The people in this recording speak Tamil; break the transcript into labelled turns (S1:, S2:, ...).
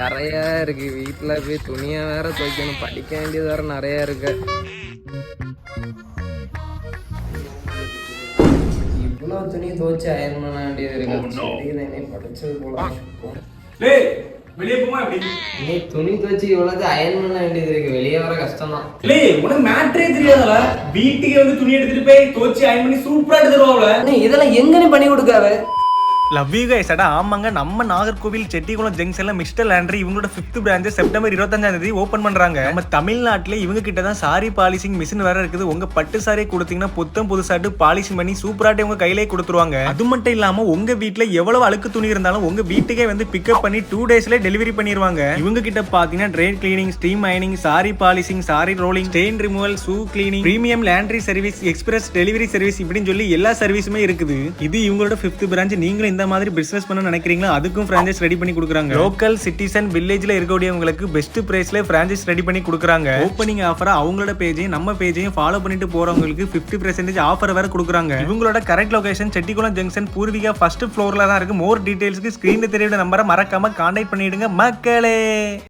S1: நிறையா இருக்கு. வீட்டில் போய் துணியை வேற துவைக்கணும். படிக்க வேண்டியது வேற நிறையா இருக்கு. இவ்வளோ துணி துவைச்சு அயன் பண்ண வேண்டியது இருக்கு. படிச்சது போல
S2: வெளியே போமா எப்படி?
S1: துணி துவைச்சு இவ்வளவு அயன் பண்ண வேண்டியது இருக்கு. வெளியே வர கஷ்டம் தான்
S2: டேய் உனக்கு மேட்ரே தெரியாதல வீட்டுக்கே வந்து துணி எடுத்துட்டு போய் துவச்சி அயன் பண்ணி சூப்பரா எடுத்து தருவாங்கள
S1: இதெல்லாம் எங்க நீ பண்ணி கொடுக்காவ
S3: லவ் யூ கைஸ் அடா ஆமாங்க நம்ம நாகர்கோவில் செட்டிகுளம் ஜங்ஷன்ல மிஸ்டர் லேண்ட்ரி இவங்களோட ஃபிஃப்த் பிரான்ச் செப்டம்பர் இருபத்தஞ்சாம் தேதி ஓப்பன் பண்றாங்க. நம்ம தமிழ்நாட்டில் இவங்க கிட்ட தான் சாரி பாலிசிங் மிஷின் வேற இருக்குது. உங்க பட்டு சாரி கொடுத்தீங்கன்னா புத்தம் புதுசாட்டு பாலிஷ் பண்ணி சூப்பராட்டி உங்க கையிலே கொடுத்துருவாங்க. அது மட்டும் இல்லாம உங்க வீட்டுல எவ்வளவு அழுக்கு துணி இருந்தாலும் உங்க வீட்டுக்கே வந்து பிக்கப் பண்ணி டூ டேஸ்ல டெலிவரி பண்ணிடுவாங்க இவங்க கிட்ட பாத்தீங்கன்னா train cleaning steam அயனிங் sari polishing sari rolling stain removal shoe cleaning premium laundry service express delivery service இப்படின்னு சொல்லி எல்லா சர்வீஸுமே இருக்குது. இது இவங்களோட ஃபிஃப்த் பிரான்ச் நீங்களும் இந்த மாதிரி பிசினஸ் பண்ண நினைக்கிறீங்களா? அதுக்கும் பிரான்ச்சைஸ் ரெடி பண்ணி கொடுக்குறாங்க. லோக்கல் சிட்டிசன் வில்லேஜ்ல இருக்கக்கூடியவங்களுக்கு பெஸ்ட் பிரைஸ்ல பிரான்ச்சைஸ் ரெடி பண்ணி கொடுக்குறாங்க. ஓப்பனிங் ஆஃபரா அவங்களோட பேஜையும் நம்ம பேஜையும் ஃபாலோ பண்ணிட்டு போறவங்களுக்கு 50% பர்சன்டேஜ் ஆஃபர் வேற கொடுக்குறாங்க. இவங்களோட correct location Chettikulam junction Poorvika first ஃப்ளோர்ல தான் இருக்கு. மோர் டீடைல்ஸ்க்கு ஸ்கிரீன்ல தெரியுற நம்பரை மறக்காம கான்டாக்ட் பண்ணிடுங்க மக்களே.